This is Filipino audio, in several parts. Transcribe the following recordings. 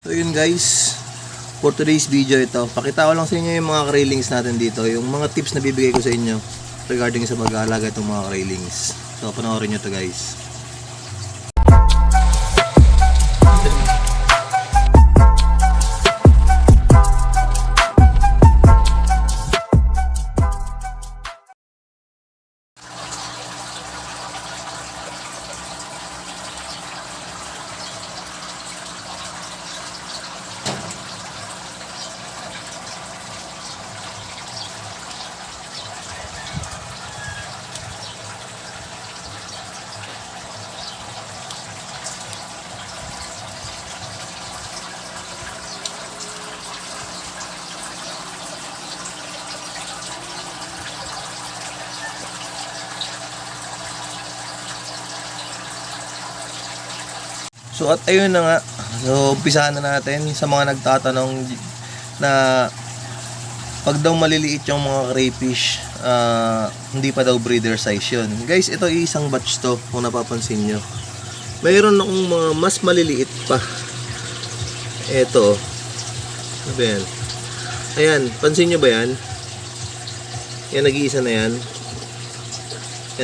So yun guys, for today's video ito, pakita ko lang sa inyo yung mga railings natin dito, yung mga tips na bibigay ko sa inyo regarding sa pag-aalaga itong mga railings. So panoorin nyo to guys. So at ayun na nga, so umpisahan na natin sa mga nagtatanong na pag daw maliliit yung mga crayfish, ah, hindi pa daw breeder size yun. Guys, ito isang batch to kung napapansin nyo. Mayroon akong mga mas maliliit pa. Ito. Ano ba yan? Ayan, pansin nyo ba yan? Yan, nag-iisa na yan.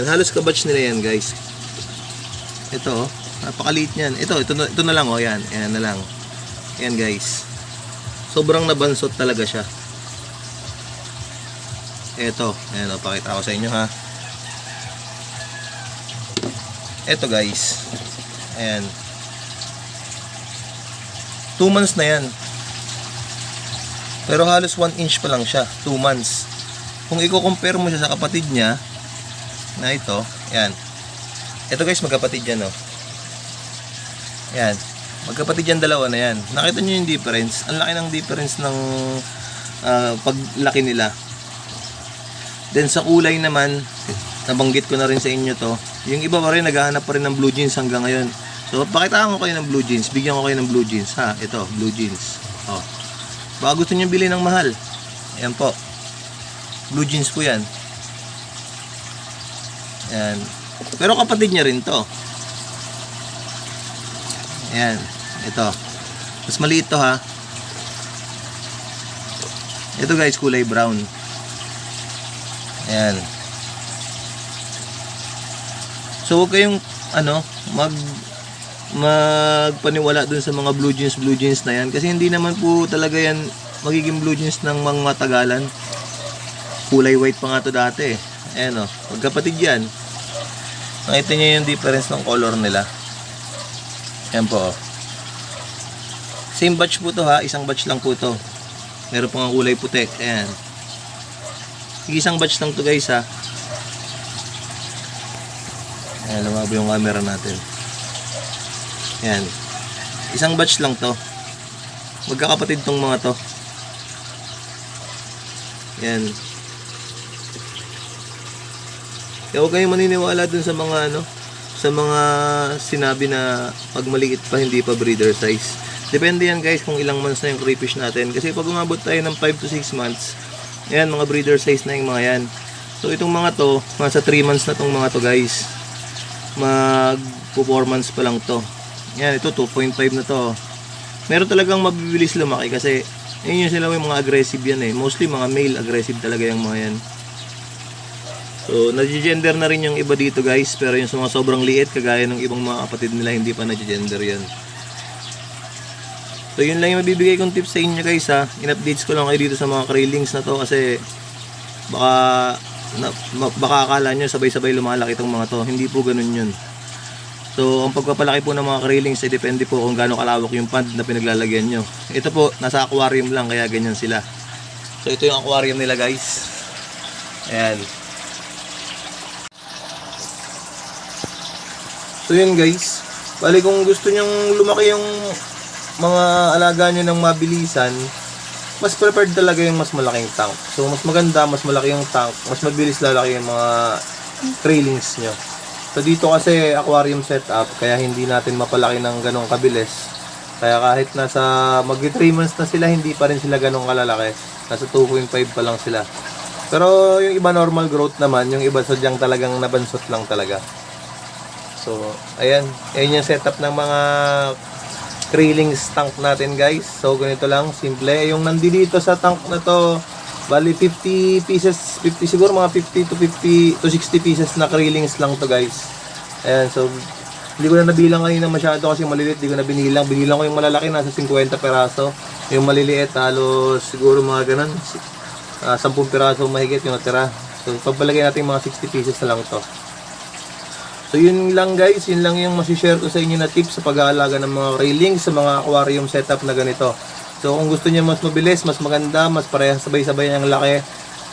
Yan, halos kabatch nila yan guys. Ito, oh. Napakaliit niyan. Ito, ito, na- ito na lang, oh, yan. Yan na lang. Yan, guys. Sobrang nabansot talaga siya. Ito, ayan, oh, pakita ko sa inyo, ha. Ito, guys. Ayan. 2 months na yan. Pero halos 1 inch pa lang siya. 2 months. Kung i-compare mo siya sa kapatid niya, na ito, yan. Ito guys, magkapatid yan, oh. Yan. Magkapatid yan dalawa na yan. Nakita nyo yung difference? Ang laki ng difference ng ah, paglaki nila. Then sa kulay naman, nabanggit ko na rin sa inyo to. Yung iba pa rin, naghahanap pa rin ng blue jeans hanggang ngayon. So, pakitaan ko kayo ng blue jeans. Bigyan ko kayo ng blue jeans. Ha, ito, blue jeans. Oh. Baka gusto nyo bilhin ng mahal. Ayan po. Blue jeans po yan. Ayan. Pero kapatid niya rin to. Ayan. Ito. Mas maliit to ha. Ito guys, kulay brown. Ayan. So, huwag kayong, ano, mag, magpaniwala dun sa mga blue jeans, blue jeans na yan. Kasi hindi naman po talaga yan magiging blue jeans ng mga matagalan. Kulay white pa nga to dati eh. Ayan o, magkapatid yan. Nakita niyo yung difference ng color nila. Ayan po. Same batch po to ha. Isang batch lang po to. Meron pa nga kulay puti. Ayan. Isang batch lang to guys ha. Ayan, lumabo yung camera natin. Ayan. Isang batch lang to. Magkakapatid tong mga to. Ayan. Kaya huwag kayong maniniwala dun sa mga ano, sa mga sinabi na pag maliit pa hindi pa breeder size. Depende yan guys kung ilang months na yung crayfish natin. Kasi pag umabot tayo ng 5 to 6 months, yan mga breeder size na yung mga yan. So itong mga to, nasa 3 months na tong mga to guys. Mag 4 months pa lang to. Yan, ito 2.5 na to. Meron talagang mabibilis lumaki kasi yun yung sila yung mga aggressive yan eh. Mostly mga male aggressive talaga yung mga yan. So, nag-gender na rin yung iba dito guys, pero yung mga sobrang liit, kagaya ng ibang mga kapatid nila, hindi pa nag-gender yan. So, yun lang yung mabibigay kong tips sa inyo guys ha. In-updates ko lang kayo dito sa mga krailings na to kasi baka, na, baka akala nyo sabay-sabay lumalaki itong mga to. Hindi po ganun yun. So, ang pagpapalaki po ng mga krailings ay depende po kung gaano kalawak yung pond na pinaglalagyan nyo. Ito po, nasa aquarium lang, kaya ganyan sila. So, ito yung aquarium nila guys. Ayan. So yun guys, bali kung gusto nyong lumaki yung mga alaga nyo ng mabilisan, mas preferred talaga yung mas malaking tank. So mas maganda, mas malaki yung tank, mas mabilis lalaki yung mga trailings nyo. So dito kasi aquarium setup, kaya hindi natin mapalaki ng ganong kabilis. Kaya kahit nasa mag 3 months na sila, hindi pa rin sila ganong kalalaki. Nasa 2.5 pa lang sila. Pero yung iba normal growth naman, yung iba sadyang talagang nabansot lang talaga. So, ayan. Ayan yung setup ng mga Krillings tank natin guys. So ganito lang, simple. Yung nandito sa tank na to, bali 50 pieces, 50 siguro mga 50 to 50 to 60 pieces na Krillings lang to guys. Ayan, so hindi ko na nabilang kanina masyado kasi maliliit, hindi ko na binilang. Binilang ko yung malalaki, nasa 50 peraso. Yung maliliit, halos siguro mga ganun, ah 10 piraso mahigit yung natira. So pagbalagay natin mga 60 pieces na lang to. So yun lang guys, yun lang yung masishare ko sa inyo na tips sa pag-aalaga ng mga railings sa mga aquarium setup na ganito. So kung gusto niyo mas mabilis, mas maganda, mas parehas sabay-sabay ang laki,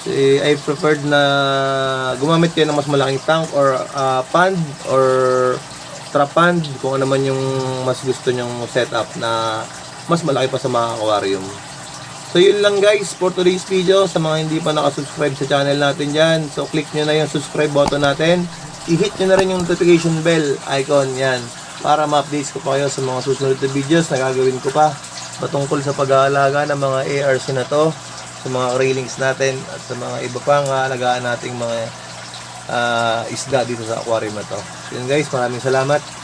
eh, I preferred na gumamit kayo ng mas malaking tank or ah, pond or trap pond kung ano man yung mas gusto nyong setup na mas malaki pa sa mga aquarium. So yun lang guys for today's video. Sa mga hindi pa nakasubscribe sa channel natin dyan, so click nyo na yung subscribe button natin. I-hit nyo na rin yung notification bell icon yan para ma-updates ko pa kayo sa mga susunod na videos na gagawin ko pa patungkol sa pag-aalaga ng mga ARC na to sa mga railings natin at sa mga iba pang alagaan nating mga ah, isda dito sa aquarium na to. So yun guys, maraming salamat.